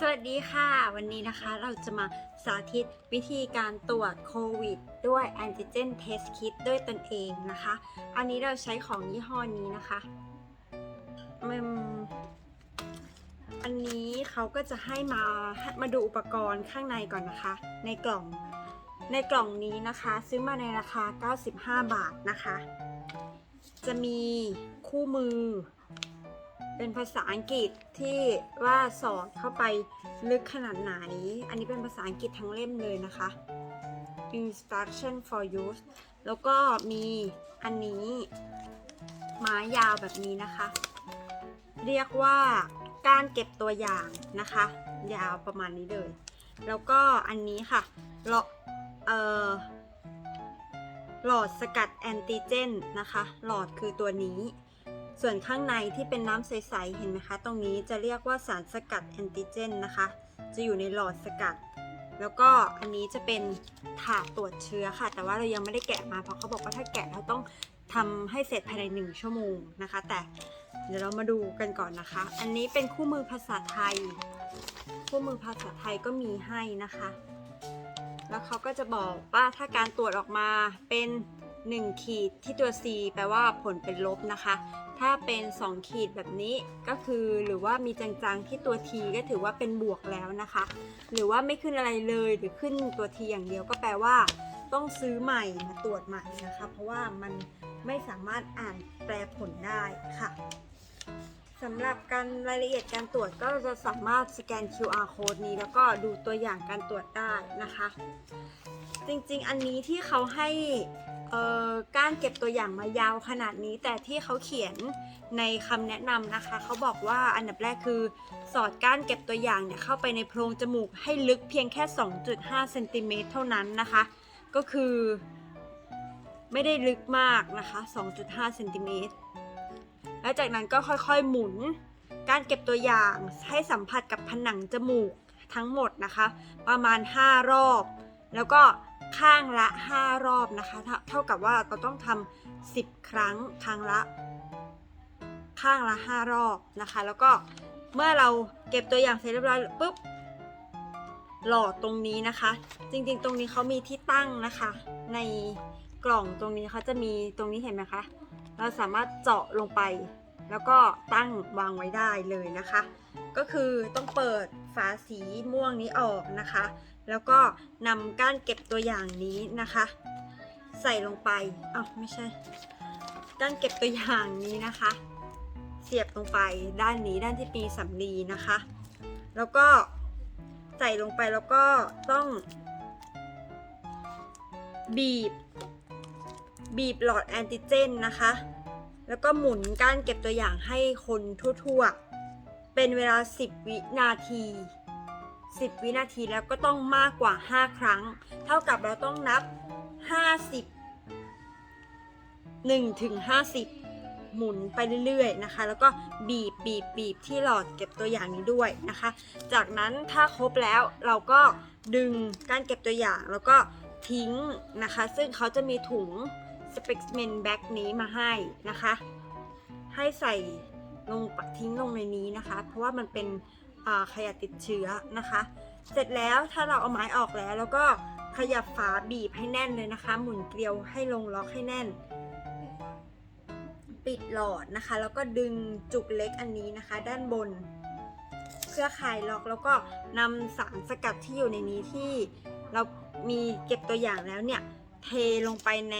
สวัสดีค่ะ วันนี้นะคะเราจะมาสาธิตวิธีการตรวจโควิด ด้วยแอนติเจนเทสคิดด้วยตนเองนะคะ อันนี้เราใช้ของยี่ห้อนี้นะคะอืมอันนี้เขาก็จะให้มามาดูอุปกรณ์ข้างในก่อนนะคะ ในกล่องในกล่องนี้นะคะ ซื้อมาในราคา 95 บาทนะคะ จะมีคู่มือ เป็นภาษาอังกฤษที่ว่าสอดเข้าไปลึกขนาดไหน อันนี้เป็นภาษาอังกฤษทั้งเล่มเลยนะคะ instruction for use แล้วก็มีอันนี้ ไม้ยาวแบบนี้นะคะ เรียกว่าการเก็บตัวอย่างนะคะ ยาวประมาณนี้เลย แล้วก็อันนี้ค่ะหลอดเอ่อหลอดสกัดแอนติเจนนะคะ หลอดคือตัวนี้ ส่วนข้างในที่เป็นน้ำใส ๆ เห็นไหมคะ ตรงนี้จะเรียกว่าสารสกัดแอนติเจนนะคะ จะอยู่ในหลอดสกัด แล้วก็อันนี้จะเป็นถาดตรวจเชื้อค่ะ แต่ว่าเรายังไม่ได้แกะมา เพราะเขาบอกว่าถ้าแกะเราต้องทำให้เสร็จภายในหนึ่งชั่วโมงนะคะ แต่เดี๋ยวเรามาดูกันก่อนนะคะ อันนี้เป็นคู่มือภาษาไทย คู่มือภาษาไทยก็มีให้นะคะ แล้วเขาก็จะบอกว่าถ้าการตรวจออกมาเป็น 1 ขีดที่ตัว C แปลว่าผลเป็นลบนะคะ ถ้าเป็น 2 ขีดแบบนี้ก็คือหรือว่ามีจางๆที่ตัว T ก็ถือว่าเป็นบวกแล้วนะคะ หรือว่าไม่ขึ้นอะไรเลยหรือขึ้นตัว T อย่างเดียวก็แปลว่า ต้องซื้อใหม่มาตรวจใหม่นะคะ เพราะว่ามันไม่สามารถอ่านแปลผลได้ค่ะ สำหรับการรายละเอียดการตรวจก็จะสามารถสแกน QR code นี้แล้วก็ดูตัวอย่างการตรวจได้นะคะ จริงๆ อันนี้ที่เขาให้เอ่อการเก็บตัวอย่างมายาวขนาดนี้ แต่ที่เขาเขียนในคำแนะนำนะคะ เขาบอกว่าอันดับแรกคือ สอดก้านเก็บตัวอย่างเนี่ยเข้าไปในโพรงจมูกให้ลึกเพียงแค่ 2.5เซนติเมตรเท่านั้นนะคะ ก็คือไม่ได้ลึกมากนะคะ 2.5เซนติเมตร แล้วจากนั้นก็ค่อยๆ หมุน การเก็บตัวอย่างให้สัมผัสกับผนังจมูกทั้งหมดนะคะ ประมาณ 5 รอบ แล้วก็ข้างละ 5 รอบนะคะเท่าเท่ากับว่าเราต้องทำ10 ครั้งครั้งละ ข้างละ 5 รอบนะคะ แล้วก็เมื่อเราเก็บตัวอย่างเสร็จเรียบร้อยปุ๊บหลอดตรงนี้นะคะ จริงๆ ตรงนี้เขามีที่ตั้งนะคะ ในกล่องตรงนี้เขาจะมีตรงนี้เห็นไหมคะ เราสามารถเจาะลงไป แล้วก็ตั้งวางไว้ได้เลยนะคะ ก็คือต้องเปิดฝาสีม่วงนี้ออกนะคะ แล้วก็นำก้านเก็บตัวอย่างนี้นะคะ ใส่ลงไปอ้าวไม่ใช่ ก้านเก็บตัวอย่างนี้นะคะ เสียบลงไปด้านนี้ด้านที่มีสำลีนะคะ แล้วก็ใส่ลงไปแล้วก็ต้องบีบ บีบหลอดแอนติเจนนะคะ แล้วก็หมุนก้านเก็บตัวอย่างให้คนทั่วๆ เป็นเวลา 10 วินาที 10 วินาทีแล้วก็ต้องมากกว่า 5 ครั้ง เท่ากับเราต้องนับ 50 1ถึง50 หมุนไปเรื่อยๆนะคะ แล้วก็บีบบีบบีบที่หลอดเก็บตัวอย่างนี้ด้วยนะคะ จากนั้นถ้าครบแล้วเราก็ดึงการเก็บตัวอย่างแล้วก็ทิ้งนะคะ ซึ่งเขาจะมีถุง specimen bag นี้มาให้นะคะ ให้ใส่ลงปากทิ้งลงในนี้นะคะ เพราะว่ามันเป็นขยะติดเชื้อนะคะ เสร็จแล้วถ้าเราเอาไม้ออกแล้ว แล้วก็ขยับฝาบีบให้แน่นเลยนะคะ หมุนเกลียวให้ลงล็อกให้แน่น ปิดหลอดนะคะ แล้วก็ดึงจุกเล็กอันนี้นะคะ ด้านบน เพื่อคลายล็อกแล้วก็นำสารสกัดที่อยู่ในนี้ที่เรามีเก็บตัวอย่างแล้วเนี่ย เทลงไปใน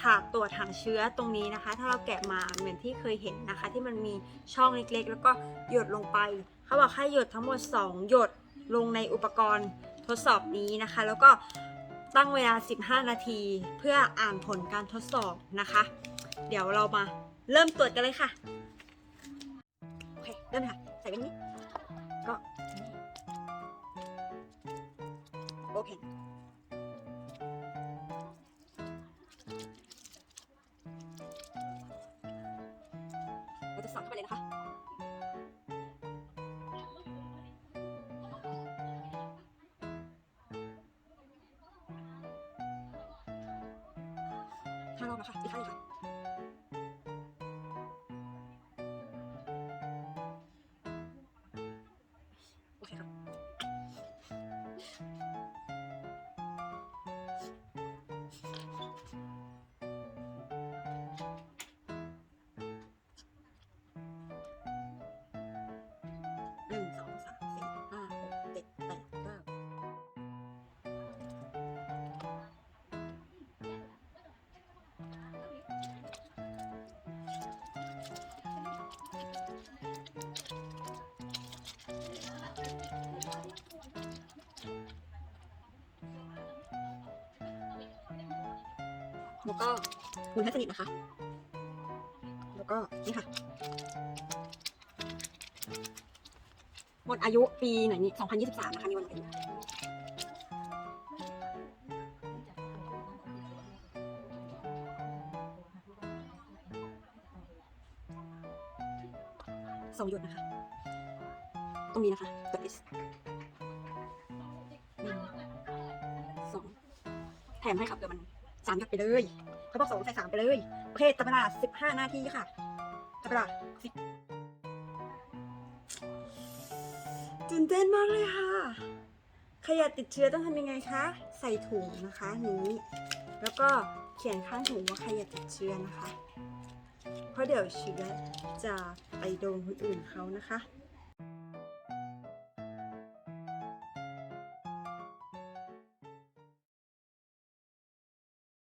ถาดตรวจหาเชื้อตรงนี้นะคะ ถ้าเราแกะมาเหมือนที่เคยเห็นนะคะ ที่มันมีช่องเล็กๆ แล้วก็หยดลงไป เขาบอกให้หยดทั้งหมด 2 หยดลงในอุปกรณ์ทดสอบนี้นะคะ แล้วก็ตั้งเวลา 15 นาที เพื่ออ่านผลการทดสอบนะคะ เดี๋ยวเรามาเริ่มตรวจกันเลยค่ะโอเคเริ่มค่ะใส่ไว้นี้ก็โอเค เราจะสอดเข้า แล้วก็มุนให้สนิทนะคะ แล้วก็นี่ค่ะ หมดอายุปีไหนนี่2023 นะคะนี่วันอายุสองหยดนะคะ ตรงนี้นะคะตัว S หนึ่งสองแถมให้ครับเดี๋ยวมัน สามหยดไปเลย เขาบอกสองใส่สามไปเลย โอเคจับเวลาสิบห้านาทีค่ะจับเวลาสิบตื่นเต้นมากเลยค่ะใครอยากติดเชื้อต้องทำยังไงคะ ใส่ถุงนะคะนี้แล้วก็เขียนข้างถุงว่าใครอยากติดเชื้อนะคะ เพราะเดี๋ยวเชื้อจะไปโดนคนอื่นเขานะคะ